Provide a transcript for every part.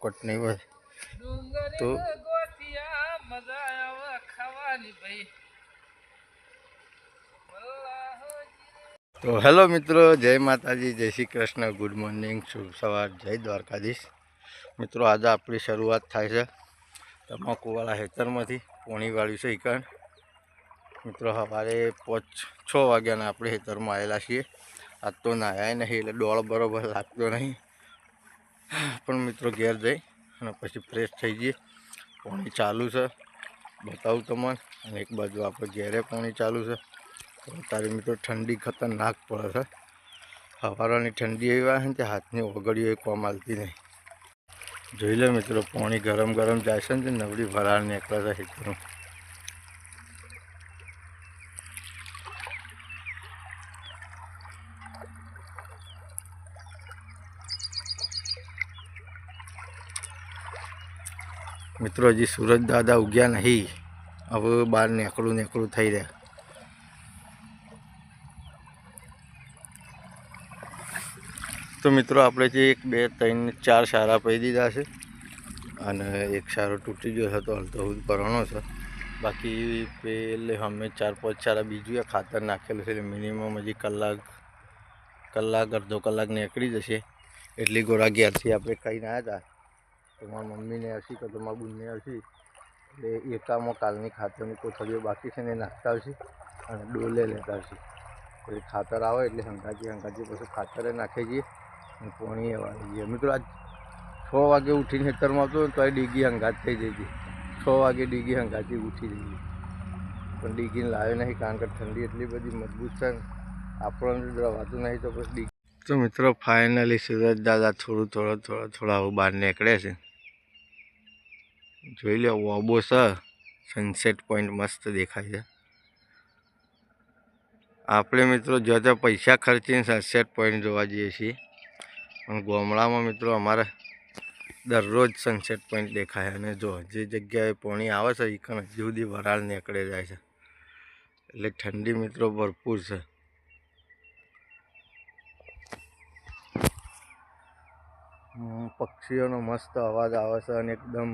કોટ નહીં હોય. તો તો હેલો મિત્રો જય માતાજી જય શ્રી કૃષ્ણ. ગુડ મોર્નિંગ શુભ સવાર જય દ્વારકાધીશ. મિત્રો આજે આપણી શરૂઆત થાય છે તમાકુવાળા હેતરમાંથી પોણીવાળી છે ઈકણ. મિત્રો સવારે પાંચ છ વાગ્યાના આપણે હેતરમાં આવેલા છીએ. આજ તો નાહ્યા નહીં એટલે ડોળ બરોબર લાગતો નહીં. પણ મિત્રો ઘેર જઈ અને પછી ફ્રેશ થઈ જઈએ. પાણી ચાલુ છે. બતાવું તમને. અને એક બાજુ આપણે ઘેરે પાણી ચાલુ છે. અત્યારે મિત્રો ઠંડી ખતરનાક પડે છે. હવારાની ઠંડી એવી આવે ને હાથની ઓગળીઓ એ કોમ હાલતી નહીં. જોઈ લે મિત્રો, પાણી ગરમ ગરમ જાય છે ને નવડી ભરાળ નીકળે છે હેતરું મિત્રો, હજી સુરજ દાદા ઉગ્યા નહીં. હવે બહાર નેકળું નેકળું થઈ રહ્યા તો મિત્રો, આપણે જે એક, બે, ત્રણ, ચાર સારા પહી દીધા છે અને એક સારો તૂટી ગયો છે, તો હલતો હું કરવાનો છે. બાકી પેલે અમે ચાર, પાંચ સારા બીજું ખાતર નાખેલું છે મિનિમમ હજી કલાક કલાક, અડધો કલાક નીકળી જશે. એટલી ગોરા ઘેરથી આપણે કહી આવ્યા હતા. તો મારા મમ્મીને હશી તો મારા બુનને હશી એટલે એકામાં કાલની ખાતરની કોથળીઓ બાકી છે ને નાખતા આવશે અને ડોલે લેતા આવશે પછી ખાતર આવે એટલે હંકાજી હંગાજી પછી ખાતરે નાખી જઈએ અને પોણીએ વાળી જઈએ મિત્રો, આજ છ વાગે ઉઠીને ખેતરમાં આવતો તો એ ડીગી હંગાત થઈ જઈ હતી છ વાગે ડીગી હંગાતી ઉઠી જઈએ પણ ડીગીને લાવ્યો નહીં કારણ કે ઠંડી એટલી બધી મજબૂત છે ને, આપણને રવાતું નહીં તો પછી ડીગી તો મિત્રો ફાઇનલી સુરજ દાદા થોડું, થોડો, થોડા થોડા બહાર નીકળે છે. જોઈ લો, વોબો છે. સનસેટ પોઈન્ટ મસ્ત દેખાય છે. આપણે મિત્રો જો ત્યાં પૈસા ખર્ચીને સનસેટ પોઈન્ટ જોવા જઈએ છીએ, પણ ગામડામાં મિત્રો અમારે દરરોજ સનસેટ પોઈન્ટ દેખાય અને જો જે જગ્યાએ પોણી આવે છે એ કણ હજુ સુધી વરાળ નીકળે જાય છે. એટલે ઠંડી મિત્રો ભરપૂર છે. પક્ષીઓનો મસ્ત અવાજ આવે છે અને એકદમ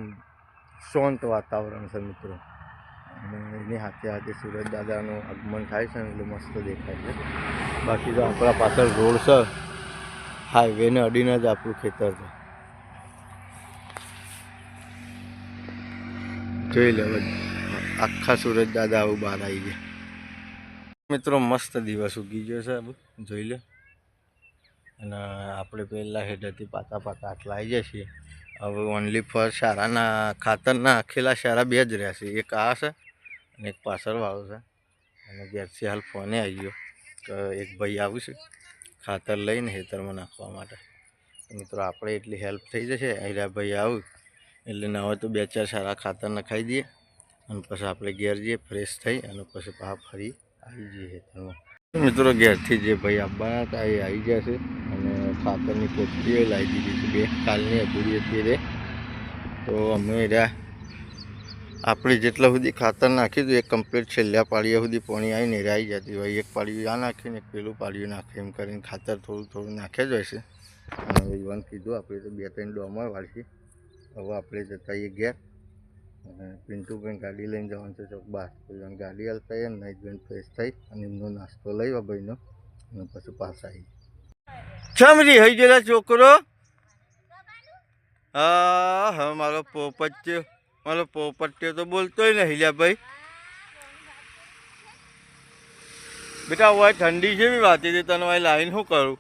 શાંત વાતાવરણ છે મિત્રો. અને એની હાથે હાથે સુરજ દાદાનું આગમન થાય છે ને એટલે મસ્ત દેખાય છે. બાકી તો આપણા પાછળ રોડ છે. હાઈવેને અડીને જ આપણું ખેતર છે. જોઈ લે હવે આખા સુરજ દાદા આવું બહાર આવી ગયા. મિત્રો, મસ્ત દિવસ ઉગી ગયો છે. જોઈ લે. અને આપણે પહેલાં હેઠળથી પાતા પાતા આટલા આવી જાય છીએ. હવે ઓનલી ફર શારાના ખાતરના આખેલા શારા બે જ રહ્યા છે. એક આ છે અને એક પાછળવાળો છે. અને ઘેરથી હાલ ફોને આવી ગયો તો એક ભાઈ આવશે ખાતર લઈને હેતરમાં નાખવા માટે. મિત્રો, આપણે એટલી હેલ્પ થઈ જશે. અહીંયા ભાઈ આવું. એટલે ન હોય તો બે ચાર સારા ખાતર નખાઈ દઈએ અને પછી આપણે ઘેર જઈએ ફ્રેશ થઈ અને પછી પાછા ફરી આવી જઈએ હેતરમાં મિત્રો, ઘેરથી જે ભાઈ આવવાના હતા એ આવી ગયા છે. ખાતરની કોથળીઓ લાવી દીધી છે. બે કાલની અધૂરી હતી રે. તો અમે રહ્યા. આપણે જેટલા સુધી ખાતર નાખ્યું હતું એ કમ્પ્લીટ છેલ્લા પાળિયા સુધી પાણી આવીને રાઈ જતી હોય. એક પાળીયું આ નાખીને, એક પેલું પાળીયું નાખે. એમ કરીને ખાતર થોડું થોડું નાખે જ હોય છે. અને હવે કીધું, આપણે તો બે ત્રણ ડોમર વાળશી. હવે આપણે જતા એ અને પિન્ટુભાઈ ગાડી લઈને જવાનું છે ચોક બહાર. ગાડી હાલતા નાઇટ બેન ફ્રેશ થઈ અને એમનો નાસ્તો લઈ ભાઈનો. અને પછી પાછા આવી છમરી હઈ ગયેલા છોકરો? હા હા, મારો પોપટ્યો મારો પોપટ્યો તો બોલતોય નહીં લ્યા ભાઈ બેટા હોય ઠંડી છે બી વાતી હતી તને ભાઈ લાવીને શું કરું?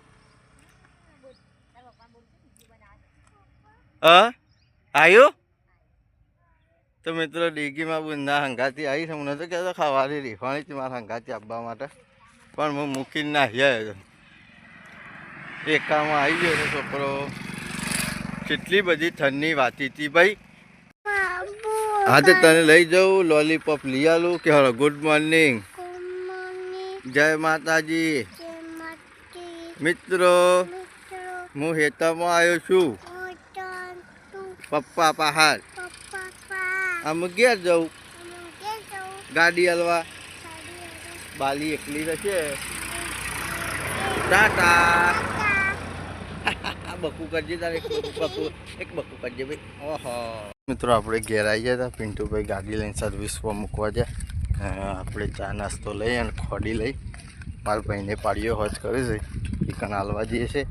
હા? આવ્યો તો મિત્રો, ડીગીમાં બુંદા હંગાતી આવી છે મને તો કહેતો ખાવાની રીફાણી હતી મારા હંગાતી આપવા માટે. પણ હું મૂકીને નાહી આવ્યો એકામાં આવી ગયો છે છોકરો. કેટલી બધી ઠંડની વાતી હતી ભાઈ. હા તો તને લઈ જાઉં લોલીપોપ લઈ આલું. કે હલો ગુડ મોર્નિંગ જય માતાજી. મિત્રો, હું હેતામાં આવ્યો છું. પપ્પા પહાડ. આમ ઘેર જવું ગાડી હલવા. બાલી એકલી રહેશે. ટાટા. બકુ કરજે તારે બકુ એક બકુ કરજે ભાઈ. ઓહો. મિત્રો, આપણે ઘેર આવી ગયા હતા, પિન્ટુભાઈ ગાડી લઈને સર્વિસમાં મૂકવા જાય આપણે ચા નાસ્તો લઈ અને ખોડી લઈ. મારા ભાઈને પાડીઓ હોજ કરે છે. ચિકન હાલવા જઈએ છે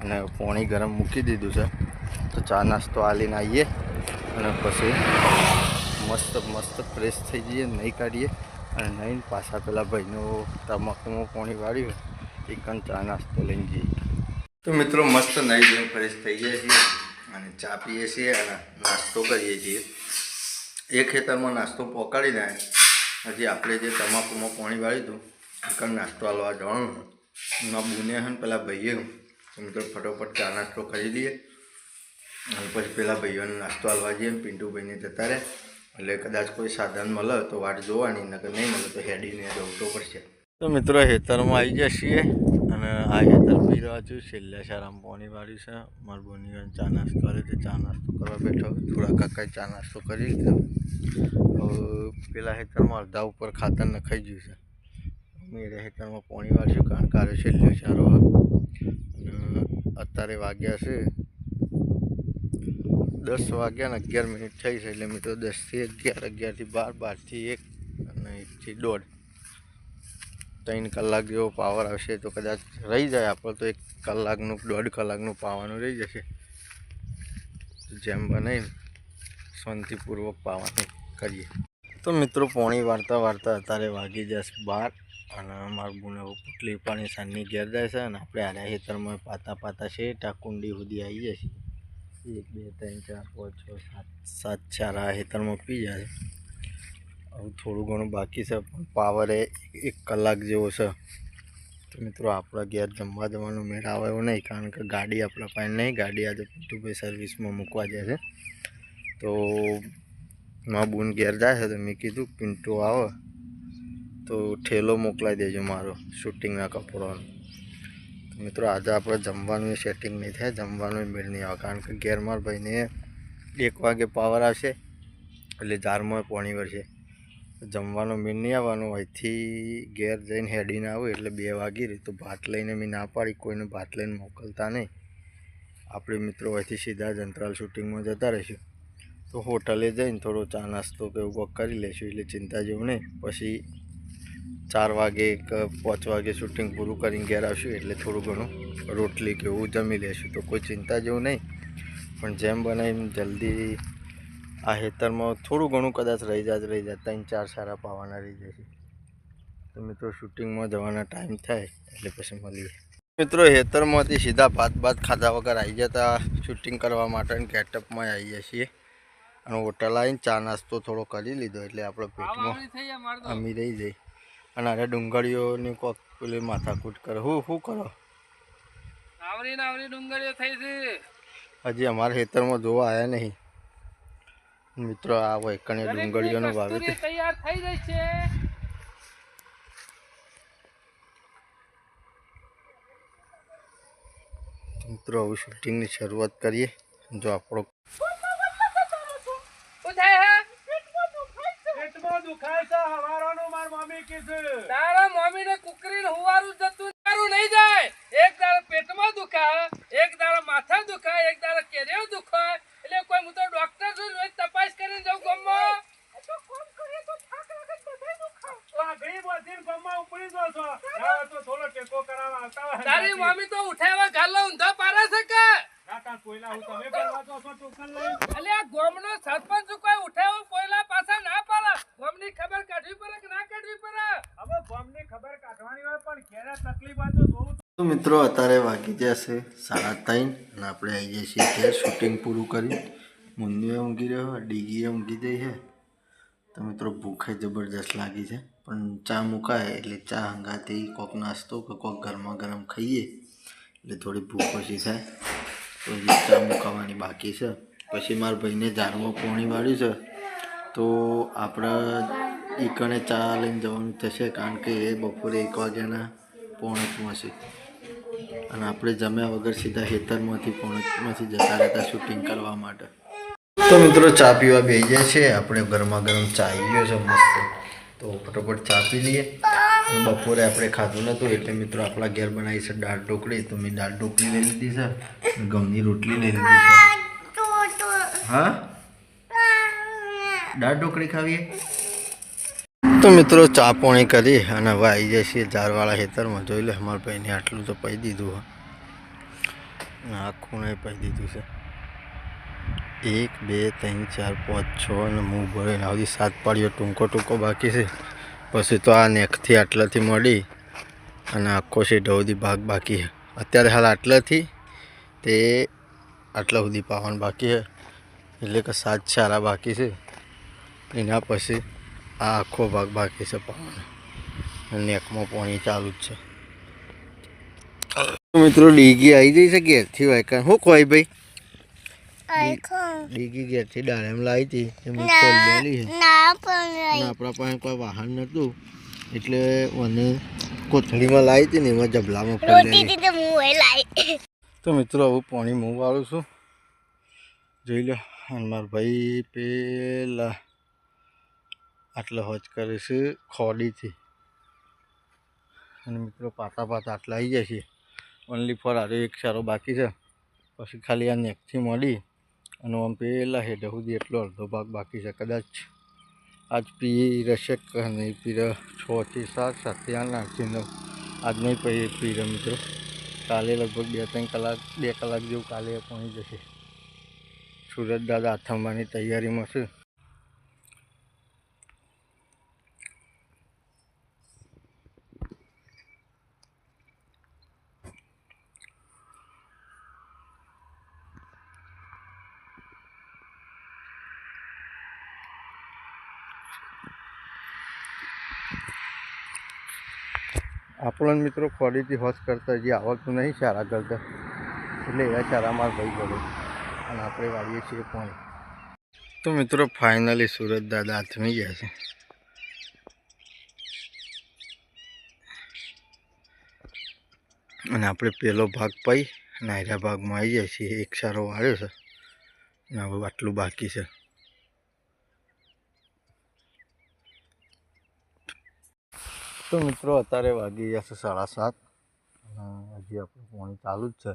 અને પોણી ગરમ મૂકી દીધું છે. તો ચા નાસ્તો હાલીને આવીએ અને પછી મસ્ત મસ્ત ફ્રેશ થઈ જઈએ, નહીં કાઢીએ. અને નહીં, પાછા પેલા ભાઈનો તમાકુમાં પોણી વાળ્યું. ચિકન ચા નાસ્તો લઈને જઈએ. તો મિત્રો મસ્ત નહીં જેમ ફ્રેશ થઈ ગયા છીએ અને ચા પીએ છીએ અને નાસ્તો કરીએ છીએ. એ ખેતરમાં નાસ્તો પોકાડીને હજી આપણે જે તમાકુમાં પાણી વાળ્યું હતું એક નાસ્તો હાલવા જવાનું એમાં બુને હે ને પેલા ભાઈએ તો મિત્રો ફટોફટ ચા નાસ્તો કરી દઈએ. અને પછી પેલા ભાઈઓને નાસ્તો હાલવા જઈએ ને પિન્ટુભાઈને જતા રહે. એટલે કદાચ કોઈ સાધન મળે તો વાટ જોવાની, નકર નહીં મળે તો હેડીને જવું તો પડશે. તો મિત્રો હેતરમાં આવી છીએ. અને આ હેતર પી રહ્યા છું છેલ્લા શારામાં પાણી વાળ્યું છે. મારા બોની ચા નાસ્તો કરે છે, ચા નાસ્તો કરવા બેઠો થોડા કાકાએ ચા નાસ્તો કરી લીધો. પેલા હેતરમાં અડધા ઉપર ખાતર નખાઈ ગયું છે. મેરે હેતરમાં પાણી વાળ્યું કારણ કે આરે છેલ્લો સારો અત્યારે વાગ્યા છે દસ વાગ્યા ને અગિયાર મિનિટ થઈ છે. એટલે મિત્રો દસથી અગિયાર, અગિયારથી બાર, બારથી એક અને એકથી દોઢ. ત્રણ કલાક જેવો પાવર આવશે તો કદાચ રહી જાય આપણે તો એક કલાકનું, દોઢ કલાકનું પાવાનું રહી જશે. જેમ બને શાંતિપૂર્વક પાવાનું કરીએ. તો મિત્રો, પોણી વાર્તા વાર્તા અત્યારે વાગી જશે બાર અને મારું બુને પુટલી પાણી સાંજની ઘેર જાય છે અને આપણે આર્યા ખેતરમાં પાતા પાતા છે, ટાકુંડી સુધી આવી જશે. એક, બે, ત્રણ, ચાર, પાંચ, છ, સાત સાત, ચાર આ ખેતરમાં પી જાય થોડું ઘણું બાકી છે, પણ પાવર એ એક કલાક જેવો છે. તો મિત્રો, આપણા ઘેર જમવા જવાનું મેળ આવે એવું નહીં, કારણ કે ગાડી આપણા પાસે નહીં. ગાડી આજે પિન્ટુભાઈ સર્વિસમાં મૂકવા જાય છે. તો મારા બુન ઘેર જાય છે તો મેં કીધું, પિન્ટુ આવે. તો ઠેલો મોકલાવી દેજો મારો શૂટિંગના કપડાનો. તો મિત્રો, આજે આપણે જમવાનું સેટિંગ નહીં થાય, જમવાનું મેળ નહીં આવે, કારણ કે ઘેર મારા ભાઈને એક વાગે પાવર આવશે, એટલે જારમાં પાણી વળશે જમવાનો મીન નહીં આવવાનું, અહીંથી ઘેર જઈને હેડીને આવું એટલે બે વાગી રહી. તો ભાત લઈને મેં ના પાડી, કોઈને ભાત લઈને મોકલતા નહીં. આપણે મિત્રો અહીંથી સીધા જ અંતરાલ શૂટિંગમાં જતા રહીશું. તો હોટલે જઈને થોડો ચા નાસ્તો કે એવું કરી લઈશું એટલે ચિંતા જેવું નહીં. પછી ચાર વાગે કે પાંચ વાગે શૂટિંગ પૂરું કરીને ઘેર આવશું, એટલે થોડું ઘણું રોટલી કે એવું જમી લેશું. તો કોઈ ચિંતા જેવું નહીં. પણ જેમ બનાવીને જલ્દી આ હેતરમાં થોડું ઘણું કદાચ રહી જાય રહી જાય ત્રણ ચાર સારા પાવાના રહી જશે. તો મિત્રો શૂટિંગમાં જવાના ટાઈમ થાય એટલે પછી મળીએ. મિત્રો હેતરમાંથી સીધા ભાત ભાત ખાધા વગર આવી જતા શૂટિંગ કરવા માટે કેટઅપમાં આવીએ છીએ. અને હોટલ આવીને ચા નાસ્તો થોડો કરી લીધો એટલે આપણો પેટમાં અમી રહી જાય. અને અરે ડુંગળીઓની કોક પેલી માથાકૂટ કરે. હું શું કરો? ડુંગળીઓ થઈ છે. હજી અમારા ખેતરમાં જોવા આવ્યા નહીં. મિત્રો આ વૈકણે ડુંગળીઓનો દરેકની વાવે તૈયાર થઈ જાય છે. મિત્રો હવે શૂટિંગની શરૂઆત કરીએ. જો આપણો મમ્મી તારા મમ્મી ને કુકરીને હુવારું જતું તારું નહીં જાય. એક પેટમાં દુખાય એક દાડો માથા દુખાય એક દાડો કેરીઓ દુખાય. એટલે કોઈ હું તો ડોક્ટર છું રોજ તપાસ કરીને જાઉં ગામમાં તો આ ગરીબ વધી ગામમાં ઉપડી જો છો લાવો તો થોડો ટેકો કરાવવા આવતા હોય તારી મમ્મી તો ઉઠાવા ગાલો ઊંધા પારે છે કે? કાકા કોઈલા હું તમે કરવા છો ટોકન લઈ અલે આ ગોમનો સરપંચ કોઈ ઉઠાવો પોયલા પાછા ના પાડે? ગોમની ખબર કાઢવી પડે કે ના કાઢવી પડે? હવે ગોમની ખબર કાઢવાની હોય પણ ઘેરે તકલીફ હોય તો જોવું તો મિત્રો અત્યારે વાગી જશે સાડા ત્રણ અને આપણે આવી જઈએ છીએ ઘેર. શૂટિંગ પૂરું કરી મુન્નીએ ઊંઘી રહ્યો ડીગીએ ઊંઘી જઈ છે. તો મિત્રો ભૂખે જબરજસ્ત લાગી છે. પણ ચા મુકાય એટલે ચા હંગાથી કોક નાસ્તો કે કોક ગરમા ગરમ ખાઈએ. એટલે થોડી ભૂખ ઓછી થાય. તો ચા મુકાવાની બાકી છે. પછી મારા ભાઈને ઝાડમાં પોણી વાળ્યું છે. તો આપણે ઈકણે ચા લઈને જવાનું થશે કારણ કે એ બપોરે એક વાગ્યાના પોણે પહોંચે. અને આપણે જમ્યા વગર સીધા ખેતરમાંથી પોણમાંથી જતા રહેતા શૂટિંગ કરવા માટે. તો મિત્રો ચા પીવા બેસી જાય છે. આપણે ગરમા ગરમ ચા આવી ગયો છે મસ્ત. તો ફટોફટ ચા પી લઈએ. બપોરે આપણે ખાધું નહોતું એટલે મિત્રો આપણા ઘેર બનાવી છે દાળ ઢોકળી. તો મેં દાળ ઢોકળી લઈ લીધી છે ગમની ઘઉંની રોટલી લઈ લીધી છે. હા? દાળ ઢોકળી ખાવીએ? તો મિત્રો ચા પોણી કરી અને હવે આવી જાય છીએ ઝાડવાળા ખેતરમાં. જોઈ લે અમારા ભાઈને આટલું તો પહી દીધું આખું નહીં પહી દીધું છે. એક, બે, ત્રણ, ચાર, પાંચ, છ અને હું ભરીને આવતી સાત પાડીઓ ટૂંકો ટૂંકો બાકી છે. પછી તો આ નેકથી આટલાથી મળી અને આખો સીધો સુધી ભાગ બાકી છે. અત્યારે હાલ આટલાથી તે આટલા સુધી પાવાનું બાકી છે. એટલે કે સાત ચારા બાકી છે. એના પછી આ આખો ભાગ બાકી છે પાવાનો. નેકમાં પાણી ચાલુ જ છે. મિત્રો, ડીગી આવી જઈ છે ઘેરથી વાયકા શું કોઈ ભાઈ? ડીગી ઘેરથી ડાળેમ લાવી હતી. એમની કોલ બેલી છે આપણા પાસે કોઈ વાહન નહોતું એટલે મને કોથળીમાં લાવી હતી ને એમાં જબલામાં ફરી તો મિત્રો હવે પાણી હું વાળું છું. જોઈ લો અને મારા ભાઈ પેલા આટલો હોજ કરે છે ખોડીથી. અને મિત્રો પાતા પાતા આટલા આવી જાય છે. ઓનલી ફોર આરે એક સારો બાકી છે. પછી ખાલી આ નેકથી મળી અને આમ પેલા હેઠ સુધી એટલો અડધો ભાગ બાકી છે, કદાચ આજ પી રહેશે નહીં, પીર છથી સાત સાતથી આઠ આઠથી નવ આજ નહીં પીએ પીર મિત્રો. કાલે લગભગ બે ત્રણ કલાક, બે કલાક જેવું કાલે પહોંચી જશે. સુરત દાદા આથમવાની તૈયારીમાં છે. આપણને મિત્રો ક્વોલિટી હોશ કરતા જે આવડતું નહીં ચારા કરતા. એટલે એવા માર ભાઈ કરે અને આપણે વાળીએ છીએ પાણી. તો મિત્રો ફાઇનલી સુરત દાદા હાથમી ગયા છે. અને આપણે પહેલો ભાગ પાઈ નાયરા ભાગમાં આવી જાય છીએ. એક સારો વાળ્યો છે. અને હવે આટલું બાકી છે. તો મિત્રો અત્યારે વાગી ગયા છે સાડા સાત. અને હજી આપણું પાણી ચાલુ જ છે.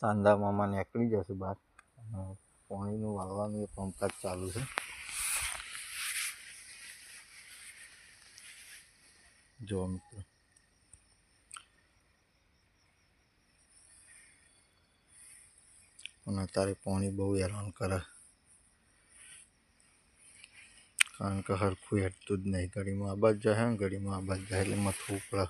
તાંદા મામા નીકળી જશે બહાર. અને પાણીનું વાળવાનું એ પંપકાજ ચાલુ છે. જો મિત્રો. અને અત્યારે પાણી બહુ હેરાન કરે. કારણ કે હરખું હેઠતું જ નહીં. ઘડીમાં આ બાજ જાય ને, ઘડીમાં આ જાય એટલે મથવું પડે.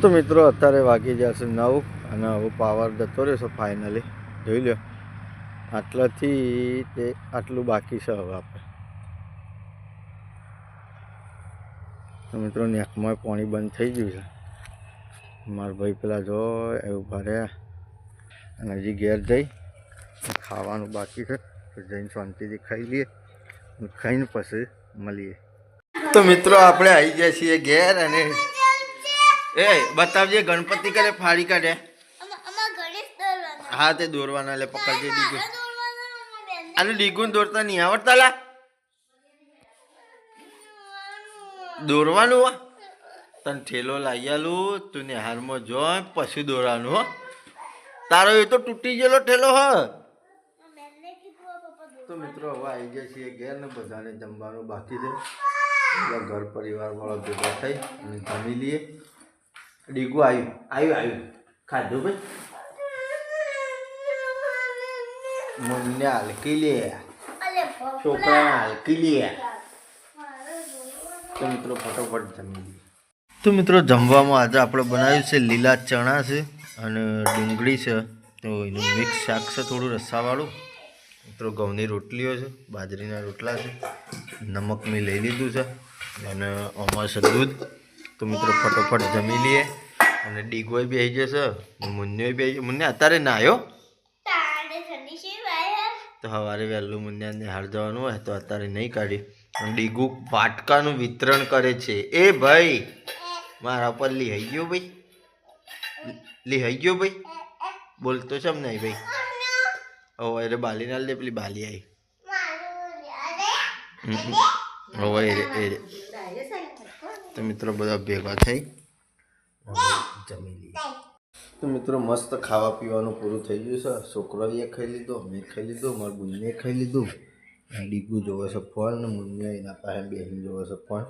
તો મિત્રો, અત્યારે વાગી જશે નવ અને હવે પાવર જતો રહેશે ફાઇનલી જોઈ લો આટલાથી તે આટલું બાકી છે હવે આપણે. તો મિત્રો નેકમાં પાણી બંધ થઈ ગયું છે. મારા ભાઈ પેલા જો એવું ભરે અને હજી ઘેર જઈ. ખાવાનું બાકી છે. તો જઈને શાંતિથી ખાઈ લઈએ. ખાઈને પછી મળીએ. તો મિત્રો આપણે આવી ગયા છીએ ઘેર અને એ બતાવજે ગણપતિ કરે ફાડી કાઢે. હા તે દોરવાના એટલે પકડજે ડીગું. આનું ડીગું દોરતા નહીં આવડતા લા. દોરવાનું. હો. તને ઠેલો લાવી તું તું નિહારમાં જો પછી દોરવાનું હો. તારો એ તો તૂટી ગયેલો ઠેલો હ. તો મિત્રો હવે આવી ગયા છીએ ઘેર ને બધાને જમવાનું બાકી છે. બધા ઘર પરિવાર વાળા ભેગા થઈ અને જમી લઈએ. ડીગું આવ્યું આવ્યું આવ્યું ખાધું ભાઈ? મમ્મીને હલકી લે. છોકરાને હલકી લે. તો મિત્રો ફટોફટ જમી લઈએ. તો મિત્રો જમવામાં આજે આપણે બનાવ્યું છે લીલા ચણા છે અને ડુંગળી છે. તો એનું મિક્સ શાક છે, થોડું રસાવાળું. મિત્રો ઘઉંની રોટલીઓ છે બાજરીના રોટલા છે નમક મેં લઈ લીધું છે અને અમાસ દૂધ. તો મિત્રો ફટોફટ જમી લઈએ અને ડીગોય બી આવી જશે મુન્યોય બી આવી મુન્ને અત્યારે ના આવ્યો તો સવારે વહેલું મુન્યાને હાર જવાનું હોય તો અત્યારે નહીં કાઢ્યું. અને ડીગુ વાટકાનું વિતરણ કરે છે. એ ભાઈ મારા પર લિહાઈ ગયો ભાઈ. લિહાઈ ગયો ભાઈ. બોલતો છે નહીં ભાઈ. હવે રે બાલી ના લે પેલી બાલી આવી. હવે એ રે- એ રે. તો મિત્રો બધા ભેગા થઈ. જમી લઈએ. તો મિત્રો મસ્ત ખાવા પીવાનું પૂરું થઈ ગયું છે. છોકરાએ ખાઈ લીધો મેં ખાઈ લીધો મારા બુનને ખાઈ લીધું. ડીગુ જોવે છે ફોન ને મુન્યા એના પાસે બેન જોવે છે ફોન.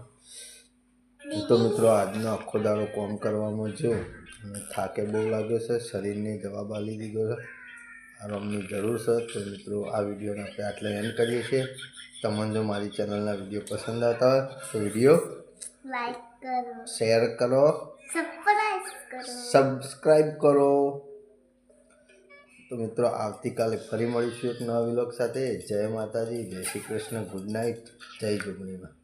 તો મિત્રો આજનો આખો દાડો કોમ કરવામાં જો થાકે બહુ લાગ્યો છે શરીરને જવાબ આલી દીધો છે. આરામની જરૂર છે તો મિત્રો આ વિડીયોને આપણે આટલે એન્ડ કરીએ છીએ. તમને જો મારી ચેનલના વીડિયો પસંદ આવતા હોય તો વીડિયો લાઈક કરો. શેર કરો. કરો. સબસ્ક્રાઈબ કરો. તો મિત્રો આવતીકાલે ફરી મળીશું એક નવા વિલોક સાથે. જય માતાજી જય શ્રી કૃષ્ણ. ગુડ નાઇટ જય જોગણીમાં